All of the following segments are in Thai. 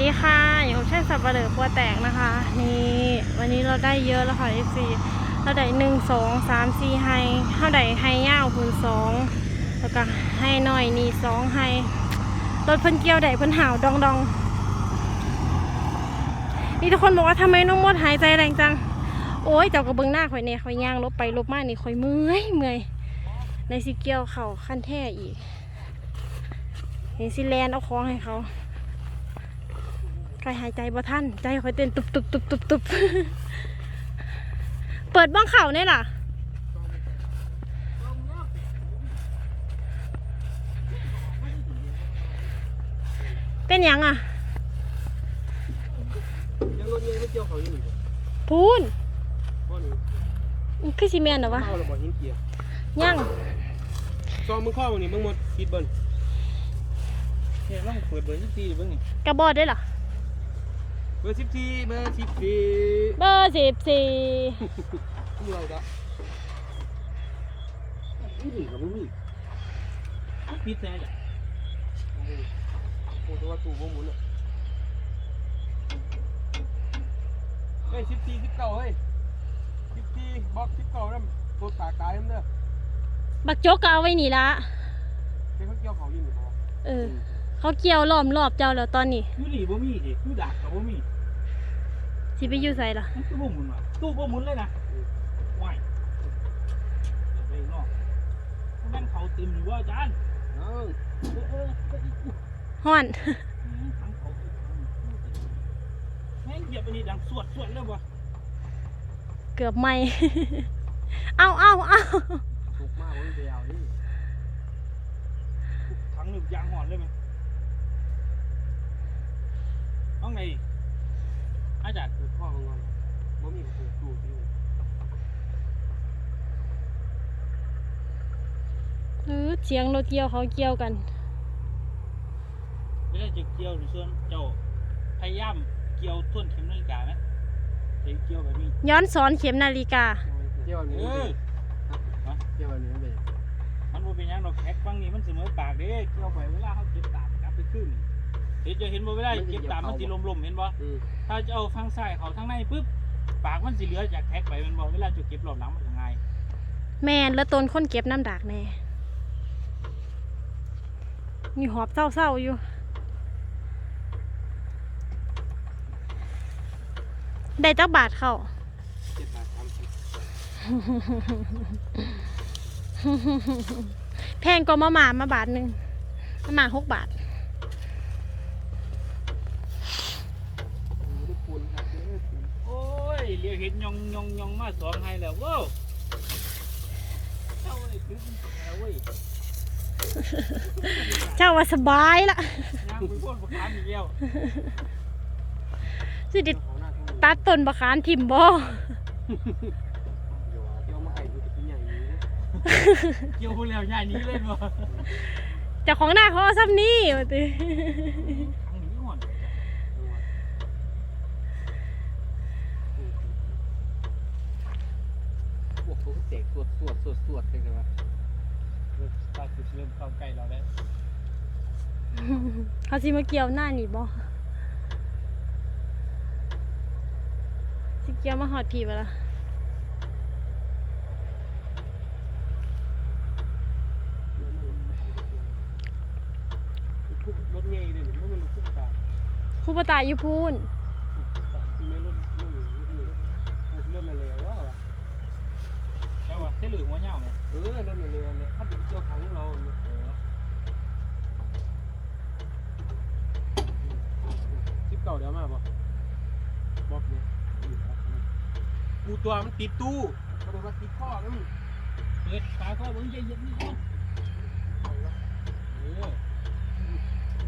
ดีค่ะ อยู่กับช่างสับปะเลือปัวแตกนะคะ นี่วันนี้เราได้เยอะแล้วค่ะ FC เราได้หนึ่งสองสามสี่ไฮเท่าใดไฮยาวคูณสองแล้วก็ไฮหน่อยนี่สองไฮรถเพิ่นเกี่ยวได้เพิ่นหาวดองดองนี่ทุกคนบอกว่าทำไมน้องมดหายใจแรงจัง โอ้ยเจ้ากระเบื้องหน้าข่อยเนี่ยข่อยย่างลบไปลบมานี่ข่อยเมื่อยเมื่อยในสิเกี่ยวเข่าขั้นแท่อีกเห็นสิแลนเอาของให้เขา ใครหายใจบ่ท่านใจคอยเต้นตุบตุบตุบตุบตุบเปิดบ้องเข่าเนี่ยล่ะเป็นหยังอะยังรถยังไม่เกี่ยวเขาอยู่นี่พูนบ่นี่มันคือซีเมนเหรอวะเข้าระบ่หินเกียร์ยังซองมึงเข้านี่มึงหมดคิดเบิ่นเฮ้ยลองเปิดเบอร์14เบิ่งนี่กระบอกได้เหรอ เบอร์14เบอร์14เบอร์สิบสี่มึงเราจ้ะนี่ก็บ่มีปิดแน่จ้ะโอ้ตัวตู้บ่หมุนอะเฮ้ย14 19เฮ้ย14บอก19นำตัวตากายนำเด้อบักโจกก็เอาไว้นี่ละเฮ้ยเขาเกี่ยวเขาอยู่นี่บ่ เออ เขาเกี่ยวล้อมรอบเจ้าแล้วตอนนี้อยู่นี่บ่มีดิอยู่ดักก็บ่มีสิไปอยู่ใส่ล่ะมันตู้บ่หมุนว่ะตู้บ่หมุนเลยนะว้ายเดี๋ยวไปนอกแม่นเขาเต็มอยู่ว่าอาจารย์เอ้าเออเออเอออุ๊ยฮ้อนทางเขาเต็มแม่งเหยียบอันนี้ดังสวดสวดเลยบ่เกือบไหมเอาเอาเอา ถูกมากมันไปเอาดิถัง หนึบยางหอนเลยไหมน้องไหนอาจารย์ถูกพ่อมึงก่อนบ่มีถูกตู้ที่เออเสียงรถเกี่ยวเขาเกี่ยวกันเวลาจะเกี่ยวหรือส่วนเจ้าพยายามเกี่ยวต้นเข็มนาฬิกาไหมเดี๋ยวเกี่ยวแบบนี้ย้อนสอนเข็มนาฬิกาเที่ยวเอนี้ อ เที่ยวนี้เป็น มันบ่เป็น หยังดอกแท็กฟังนี่มันเสมอปากเด้เกี่ยวไปเวลาเขาเก็บตามกลับไปขึ้นเห็นจะเห็นบ่เวลาเก็บตามมันสิลมๆเห็นบ่อืมถ้าจะเอาฟังซ้ายเขาทางในปุ๊บปากมันสิเหลือจากแท็กไปแมันบ่เวลาจะเก็บรอบหลังมันก็ง่ายแม่นแล้วตนคนเก็บน้ำดากแน่ มีหอบเศร้าๆอยู่ ได้จักบาทเข้าเจ็ดบาทสามสิบ แพงกว่ามาหมามาบาทหนึ่งมาหมาหกบาทลูกปูนครับเด้อปูนโอ้ยเรียกเห็นยองยองยองมาสองให้แล้วว้าวเจ้าไอ้ถึงแล้วเว้ยเจ้าว่าสบายละย่างไปพ่นบักขามอีกแล้วสิไดิเขาหน้าทุ่งตัดต้นบะขานทิมบ่ เดี๋ยวเที่ยวมาให้ดูที่ใหญ่นี้ เกี่ยวพูดแล้วย่ายหนี้เลยบ่เจ้าของหน้าเขาเอาซ้ำนี่ว่าติทางนี้หมดพวกเขาเตะสวดสวดสวดสวดเลยกันวะตาจุดเริ่มเข้าใกล้เราแล้วเขาสิมาเกี่ยวหน้านี่บ่สิเกี่ยวมาหอดผีบ่ล่ะ รถใหญ่เลยมันมันคุ้มตา ครูปตายอยู่พูนที่ไม่รถรถหนึ่งรถหนึ่งรถมาแล้วว่าเจ้าว่าเส้นเหลือหัวเหย้าเนี่ยเออรถมาแล้วเนี่ยถ้าเป็นเจ้าของเราสิบเก่าเดี๋ยวมาบ่บอกเนี่ยกูตัวมันติดตู้เขาบอกว่าติดข้อแล้วเปิดฝาข้าเบิ่งใจเย็นนี่ก่อนเออ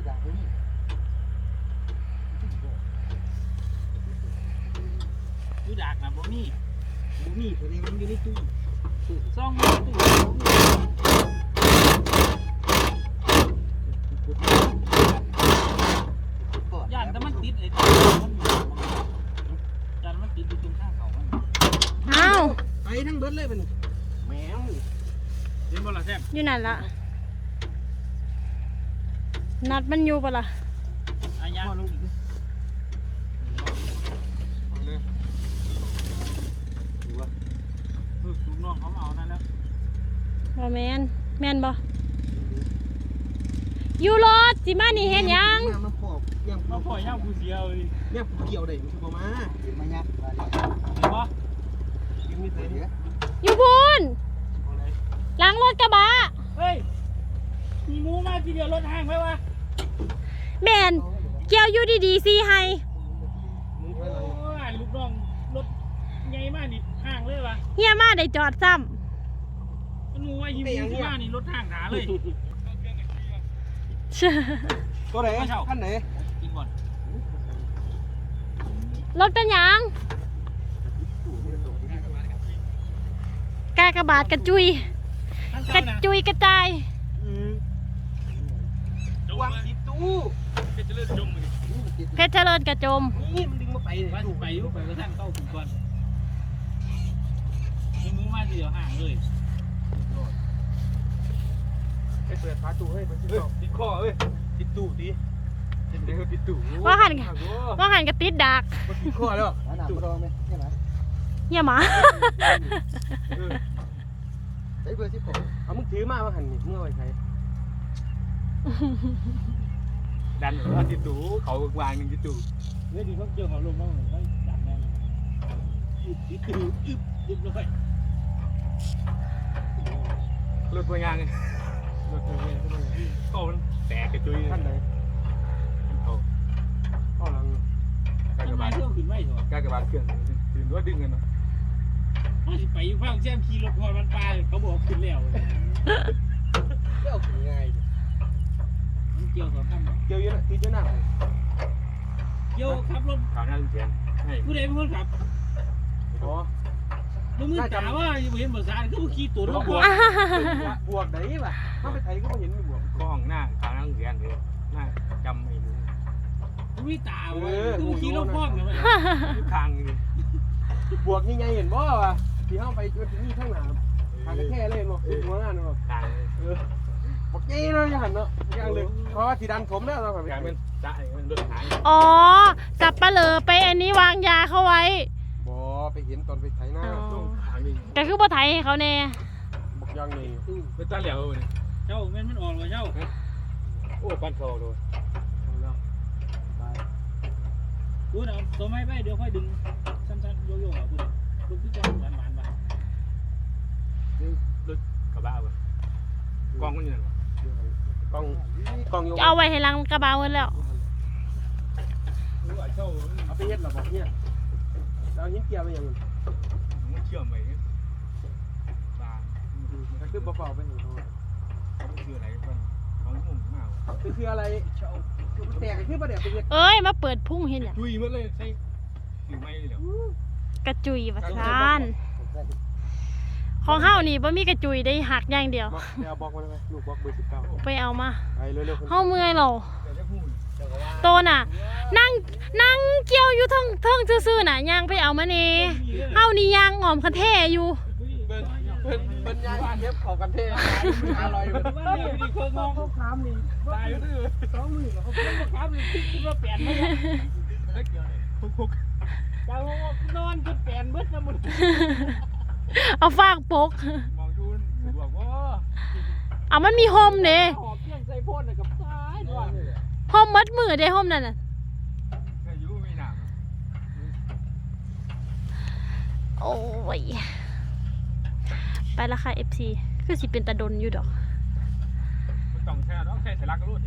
ด่าเขาดิ อยู่ดากนะบ่มีบูมี่ตัวนี้มันอยู่ในตู้ซองอยู่ในตู้บ่มีย่านแต่มันติดไอ้ตัวมันอยู่ย่านมันติดอยู่ตรงข้างเขามันอ้าวไปทั้งเบิดเลยมันแมวเห็นบ่ล่ะแซ่บอยู่นั่นละนัดมันอยู่ปะล่ะอาญา น้องเขาเอานั่นแล้วบอแมนแมนบออยู่รถจิมานี่เห็นยังมาปอกยังมามาปล่ออยยย่างกูเสียเลยเนี่ยเกี่ยวได้มันคือบ่มามายักมาดิเห็นปะกินมีแเนี้ยอยู่พูนเอาหลังรถกระบะเฮ้ยมีหมูมาทีเดียวรถแห้งไหมวะแมนเกี่ยวอยู่ดีๆสิให้ะเฮียมาได้จอดซ้มันงูไอ้หิมที่มานี่รถห้างหาเลยำ ตัวไหนไม่เช่าขั้นไหนกินก่อนรถเป็นหยังกากระบาดกระจุยทั้งกระเจ้านะจุยกระจายวางติดตู้เป็นจะเลือดจมเลยเพชรเจริญกระจมนี่มันดึงมาไปเลยว่าสิไปอยุไปกระทั่งเข้าถึงก่อน มีหมูมาทีเดียวห่างเลยไปเปิดฝาตู้ให้มันติดติดคอเอ้ยติดตู้ดิติดเดี๋ยวติดตู้ว่าหันโว่าหันกระติดดักอ้ติดคอแล้วหาหนามรองไหมใช่ไหมเฮียหมาใช้เบอร์ที่ผมเอามึงถือมามาหันนี่มึงเอาไว้ใช้ดันว่าติดตู้เขาวางหนึ่งติดตู้เฮ้ยดีเขาเกี่ยวกับลมบ้างเลยดันแน่เลยอึบติดตู้อึบอึบเลย รถไปงานกันรถไปงานก็ไม่ก็มันแตกกระจุยขั้นไหนเขาข้อหลังทำไมเที่ยวขึ้นไม่เหรอกากระบาดเครื่องตื่นว่าดึงกันเนาะเขาสิไปอยู่ข้างแจ้มขี่รถพอมันปลาเขาบอกขึ้นแล้วเกี่ยวถึงง่ายมันเกี่ยวกับกันเกี่ยวเยอะติดเยอะหน้าเกี่ยวขับรถขาวหน้าเสียนให้ผู้ใดเป็นคนขับอ๋อ มึงมือตาว่าอยู่เห็นบทสารก็ขี่ตัวรถบวกบวกไหนวะถ้าไปไทยก็ไม่เห็นมีบวกข้องหน้าขาวหน้าเสียนเลยหน้าจำไม่รู้มึงมีตาเว้ยกูขี่รถพร้อมกันเลยทางนี่บวกยังไงเห็นบ่วะที่เข้าไปมันจะมีข้างหน้าทางแค่เลยบ่คือหัวงานเนาะทางเออบอกยี่เนาะยังหันเนาะยังเลยเพราะว่าสีดันผมแล้วเราแบบกลายเป็นจะมันรถหายอ๋อสับปะเลอไปอันนี้วางยาเข้าไว้บ่ไปเห็นตอนไปไถหน้าอ๋อทางนี้แต่คือบ่ไถให้เขาแน่บอกยังไงเป็นตาเหลียวนี่เจ้าแม่นมันอ่อนกว่าเจ้าโอ้ปันโทโดนกูเอาตัวไม้ไปเดี๋ยวค่อยดึงสั้นๆโยกๆอะกูดึงที่จังหวานๆไปรถกระบะวะกองมันอยู่นั่นวะกล้องกล้องโยเอาไว้ให้หลังกระบะเงินแล้ว รู้ว่าเช่าเอาไปเฮ็ดหรอบอกเนี่ย เราหินเกียร์ไปยังมันเชื่อมไปตามันคือบ่เป่าไปเห็นเขาเขาคืออะไรมันเขาหุ่มมากคือคืออะไรแตกคือประเดี๋ยวไปเฮ็ดเอ้ย มาเปิดพุ่งเห็นหยังจุยหมดเลยใช่อยู่ไม่เหลียวกระจุยว่าซานของเฮานี่บ่มีกระจุยได้หักอย่างเดียวมาไปเอาบล็อกมาเลยลูกบล็อกเบอร์สิบเก้าไปเอามาไปเร็วๆเฮาเมื่อยเรา โตน่ะ นั่งนั่งเกี่ยวอยู่เทั้งเทั้งซื่อๆน่ะยางไปเอามาเนี่เฮานี่ยางอ้อมคันแท้อยู่เพิ่นเพิ่นยายเทปเขากันเท่อร่อยอยู่ว่าเดี๋ยวนี้เคยมองเขาค้ำนี่ตายดื้อสองมือเขาเพิ่งมนี่คิดว่าเปลนไม่ได้พุกพุกเจ้านอนจนเปลนเบิดนะมึงเอาฟากปกมองยูนสะดวกว่าเอามันมีโฮมเด้หอบเพียงใส่พ่นกับซ้ายนอน โฮมมัดมือเด้โฮมนั่นน่ะอายุไม่หนามโอ้ย ไปละค่ะ FC คือสิเป็นตาดนอยู่ดอกมันต้องแค่ต้องแค่สลักกระโดด